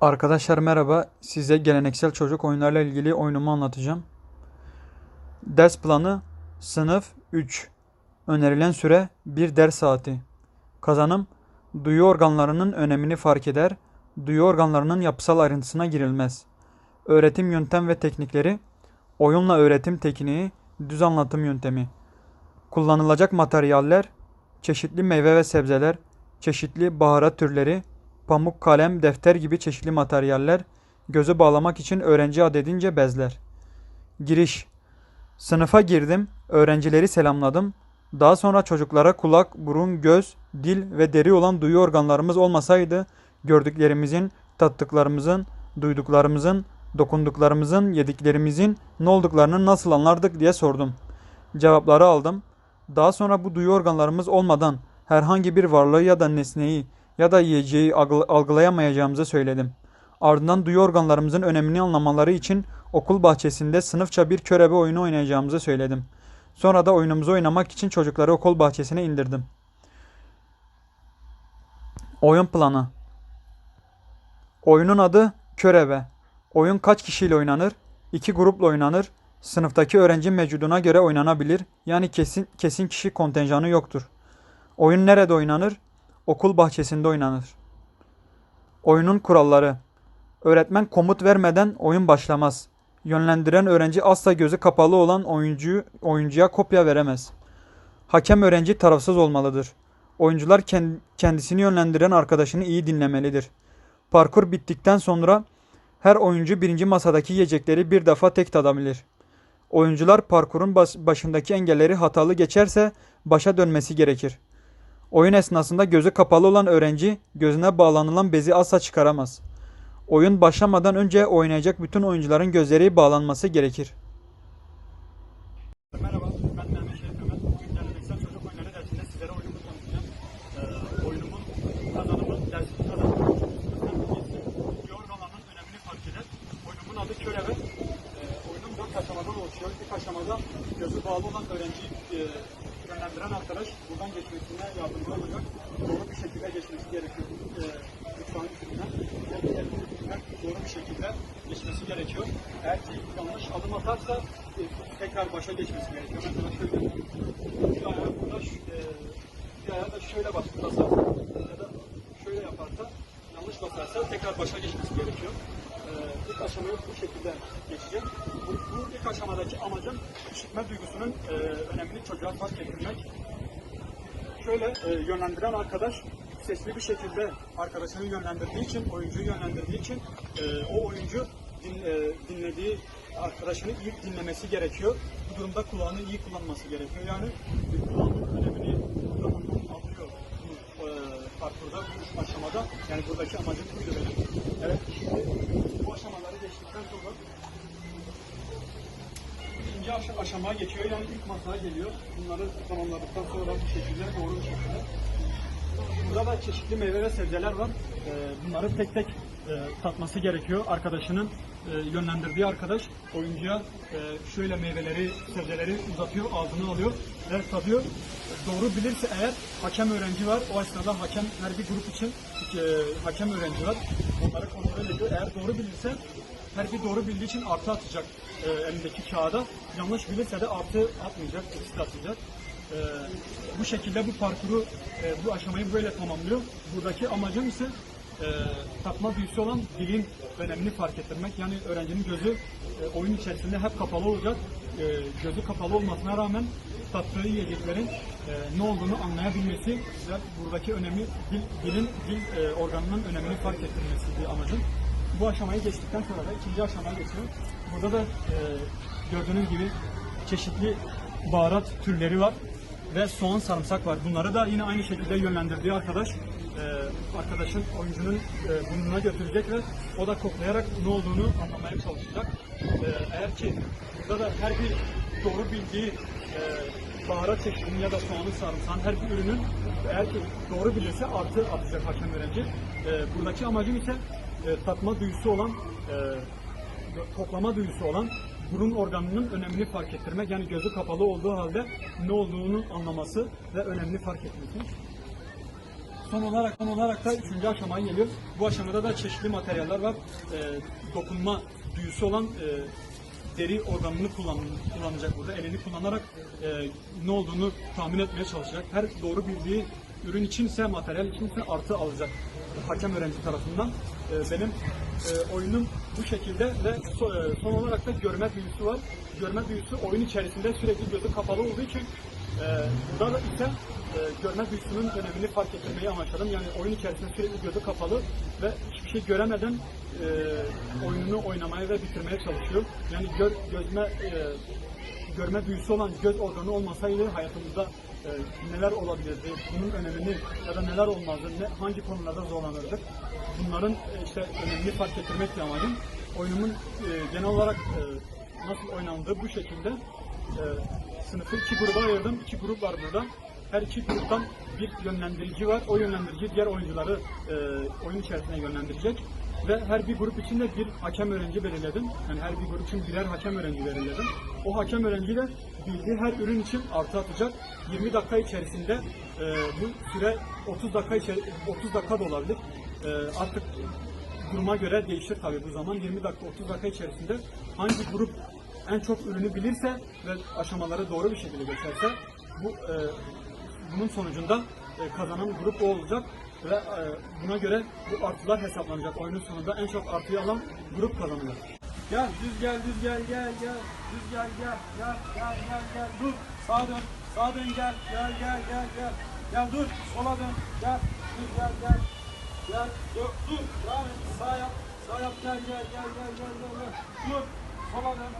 Arkadaşlar merhaba. Size geleneksel çocuk oyunlarıyla ilgili oyunumu anlatacağım. Ders planı sınıf 3. Önerilen süre 1 ders saati. Kazanım duyu organlarının önemini fark eder. Duyu organlarının yapısal ayrıntısına girilmez. Öğretim yöntem ve teknikleri oyunla öğretim tekniği, düz anlatım yöntemi. Kullanılacak materyaller çeşitli meyve ve sebzeler, çeşitli baharat türleri, pamuk, kalem, defter gibi çeşitli materyaller, gözü bağlamak için öğrenci adedince bezler. Giriş Sınıfa girdim, öğrencileri selamladım. Daha sonra çocuklara kulak, burun, göz, dil ve deri olan duyu organlarımız olmasaydı gördüklerimizin, tattıklarımızın, duyduklarımızın, dokunduklarımızın, yediklerimizin ne olduklarını nasıl anlardık diye sordum. Cevapları aldım. Daha sonra bu duyu organlarımız olmadan herhangi bir varlığı ya da nesneyi ya da yiyeceği algı- algılayamayacağımızı söyledim. Ardından duyu organlarımızın önemini anlamaları için okul bahçesinde sınıfça bir körebe oyunu oynayacağımızı söyledim. Sonra da oyunumuzu oynamak için çocukları okul bahçesine indirdim. Oyun planı Oyunun adı Körebe. Oyun kaç kişiyle oynanır? İki grupla oynanır. Sınıftaki öğrenci mevcuduna göre oynanabilir. Yani kesin kesin kişi kontenjanı yoktur. Oyun nerede oynanır? Okul bahçesinde oynanır. Oyunun kuralları. Öğretmen komut vermeden oyun başlamaz. Yönlendiren öğrenci asla gözü kapalı olan oyuncuyu oyuncuya kopya veremez. Hakem öğrenci tarafsız olmalıdır. Oyuncular ken- kendisini yönlendiren arkadaşını iyi dinlemelidir. Parkur bittikten sonra her oyuncu birinci masadaki yiyecekleri bir defa tek tadabilir. Oyuncular parkurun başındaki engelleri hatalı geçerse başa dönmesi gerekir. Oyun esnasında gözü kapalı olan öğrenci gözüne bağlanılan bezi asla çıkaramaz. Oyun başlamadan önce oynayacak bütün oyuncuların gözleri bağlanması gerekir. Merhaba, ben Mehmet Şerif Mehmet. Bugün geleneksel çocuk oyunları dersinde sizlere oyunumu tanıtacağım. Ee, oyunumun dersin kazanımı bilgisi, yorganlarının önemini fark eder. Oyunumun adı Körebe. Ee, oyunun dört oluşuyor. İlk aşamada gözü bağlı olan öğrenciyi e, yönlendiren arkadaş buradan geçmesine yardımcı olacak. Doğru bir şekilde geçmesi gerekiyor. E, lütfen üstünden. Yani diğer üstünden doğru bir şekilde geçmesi gerekiyor. Eğer ki yanlış adım atarsa e, tekrar başa geçmesi gerekiyor. Mesela şöyle bir ayağı burada e, bir ayağı da şöyle bas, basarsa ya da şöyle yaparsa yanlış basarsa tekrar başa geçmesi gerekiyor. E, ilk aşamayı bu şekilde geçeceğim. Bu, bu ilk aşamadaki amacım işitme duygusunun e, önemini çocuğa fark ettirmek. Şöyle e, yönlendiren arkadaş sesli bir şekilde arkadaşını yönlendirdiği için, oyuncuyu yönlendirdiği için e, o oyuncu din, e, dinlediği arkadaşını iyi dinlemesi gerekiyor. Bu durumda kulağını iyi kullanması gerekiyor. Yani e, kulağının önemini anlıyor bu e, parkurda, bu aşamada. Yani buradaki amacım buydu benim. Evet, şimdi bu aşamaları geçtikten sonra ikinci aş- aşamaya geçiyor. Yani ilk masaya geliyor. Bunları tamamladıktan sonra bir şekilde doğru bir şekilde. Burada da çeşitli meyve ve sebzeler var. Ee, bunları tek tek e, tatması gerekiyor. Arkadaşının e, yönlendirdiği arkadaş oyuncuya e, şöyle meyveleri, sebzeleri uzatıyor, ağzına alıyor ve tadıyor. Doğru bilirse eğer hakem öğrenci var. O esnada hakem her bir grup için e, hakem öğrenci var. Onları kontrol ediyor. Eğer doğru bilirse her bir doğru bildiği için artı atacak e, elindeki kağıda. Yanlış bilirse de artı atmayacak, eksi atacak. E, bu şekilde bu parkuru, e, bu aşamayı böyle tamamlıyor. Buradaki amacım ise e, tatma büyüsü olan dilin önemini fark ettirmek. Yani öğrencinin gözü e, oyun içerisinde hep kapalı olacak. E, gözü kapalı olmasına rağmen tattığı yiyeceklerin e, ne olduğunu anlayabilmesi ve buradaki önemi dil, dilin dil e, organının önemini fark ettirmesi bir amacım. Bu aşamayı geçtikten sonra da ikinci aşamaya geçiyor. Burada da e, gördüğünüz gibi çeşitli baharat türleri var ve soğan sarımsak var. Bunları da yine aynı şekilde yönlendirdiği arkadaş e, arkadaşın oyuncunun e, burnuna götürecek ve o da koklayarak ne olduğunu anlamaya çalışacak. E, eğer ki burada da her bir doğru bildiği e, baharat çeşidinin ya da soğanın sarımsağın her bir ürünün eğer ki doğru bilirse artı atacak hakem öğrenci. E, buradaki amacım ise e, tatma duyusu olan e, toplama duyusu olan burun organının önemini fark ettirmek. Yani gözü kapalı olduğu halde ne olduğunu anlaması ve önemini fark etmesi. Son olarak son olarak da üçüncü aşamaya geliyor. Bu aşamada da çeşitli materyaller var. Ee, dokunma duyusu olan e, deri organını kullan, kullanacak burada. Elini kullanarak e, ne olduğunu tahmin etmeye çalışacak. Her doğru bildiği ürün içinse, materyal içinse artı alacak. Hakem öğrenci tarafından. E, benim e, oyunum bu şekilde ve so- e, son olarak da görme duyusu var. Görme duyusu oyun içerisinde sürekli gözü kapalı olduğu için e, burada da ise e, görme duyusunun önemini fark ettirmeyi amaçladım. Yani oyun içerisinde sürekli gözü kapalı ve hiçbir şey göremeden e, oyununu oynamaya ve bitirmeye çalışıyor. Yani gör, gözme e, görme duyusu olan göz organı olmasaydı hayatımızda e, neler olabilirdi, bunun önemini ya da neler olmazdı, ne, hangi konularda zorlanırdık. Bunların e, işte önemini fark ettirmek amacım. Oyunumun e, genel olarak e, nasıl oynandığı bu şekilde e, sınıfı iki gruba ayırdım. İki grup var burada. Her iki gruptan bir yönlendirici var. O yönlendirici diğer oyuncuları e, oyun içerisine yönlendirecek. Ve her bir grup için de bir hakem öğrenci belirledim. Yani her bir grup için birer hakem öğrenci belirledim. O hakem öğrenci de bildiği her ürün için artı atacak. 20 dakika içerisinde e, bu süre 30 dakika içeri, 30 dakika da olabilir. E, artık duruma göre değişir tabii bu zaman. 20 dakika 30 dakika içerisinde hangi grup en çok ürünü bilirse ve aşamaları doğru bir şekilde geçerse bu e, bunun sonucunda e, kazanan grup o olacak ve e, buna göre bu artılar hesaplanacak. Oyunun sonunda en çok artıyı alan grup kazanacak. Gel düz gel düz gel gel gel düz gel gel gel gel gel gel dur sağa dön sağa dön gel gel gel gel gel gel dur sola dön gel düz gel gel gel dur dur devam et sağ yap sağ yap gel gel gel gel gel gel dur sola dön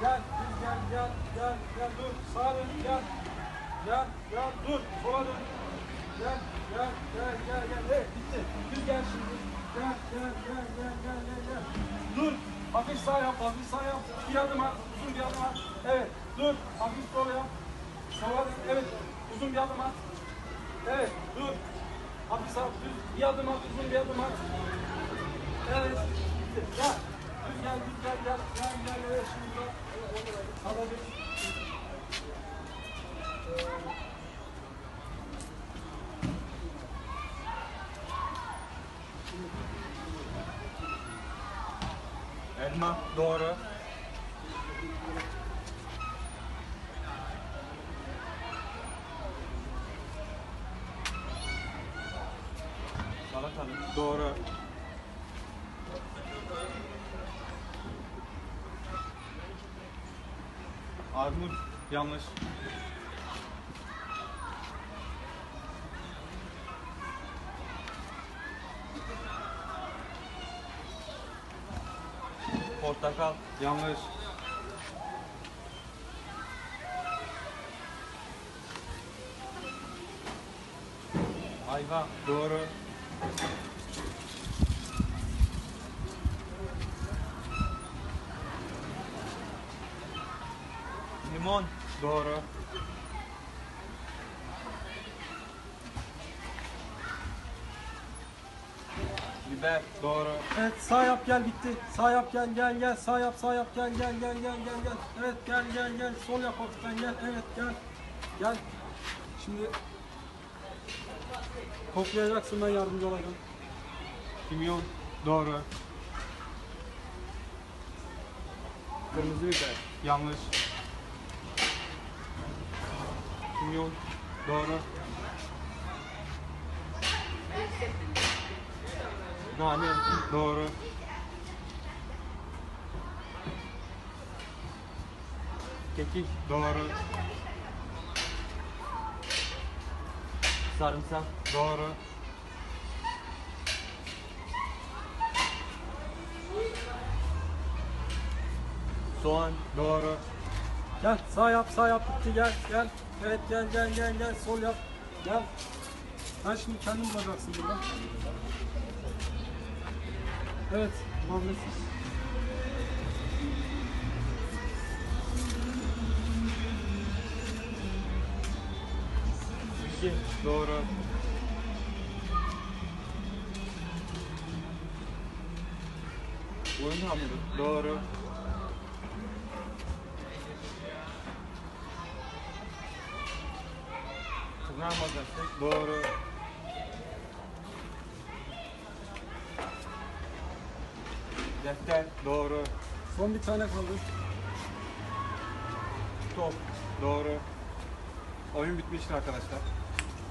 gel düz gel gel gel gel dur sağa dön gel gel gel dur sola dön. Gel gel gel gel gel. Evet bitti. Düz gel şimdi. Gel gel gel gel gel gel gel. Dur. Hafif sağ yap hafif sağ yap. Bir adım at uzun bir adım at. Evet dur. Hafif sol yap. Sola dön evet. Uzun bir adım at. Evet dur. Hafif sağ düz. Bir adım at uzun bir adım at. Evet bitti. Gel. Düz gel düz gel gel. Gel gel evet şimdi de hadi Elma doğru. Salatalık doğru. Armut yanlış. Portakal yanlış. Ayva doğru. Limon doğru. Biber doğru. Evet sağ yap gel bitti. Sağ yap gel gel gel. Sağ yap sağ yap gel gel gel gel gel gel. Evet gel gel gel. Sol yap hafiften gel. Evet gel. Gel. Şimdi koklayacaksın ben yardımcı olacağım. Kimyon doğru. Kırmızı biber. Yanlış. Kimyon doğru. Nane doğru. Kekik doğru. Sarımsak doğru. Soğan doğru. Gel sağ yap sağ yap bitti gel gel. Evet gel gel gel gel sol yap. Gel. Ben şimdi kendin bulacaksın burada. Evet Muhammed. Bilgi doğru. Oyun hamuru doğru. Tırnağı mazası doğru. Defter. Doğru. Son bir tane kaldı. Top. Doğru. Oyun bitmiştir arkadaşlar.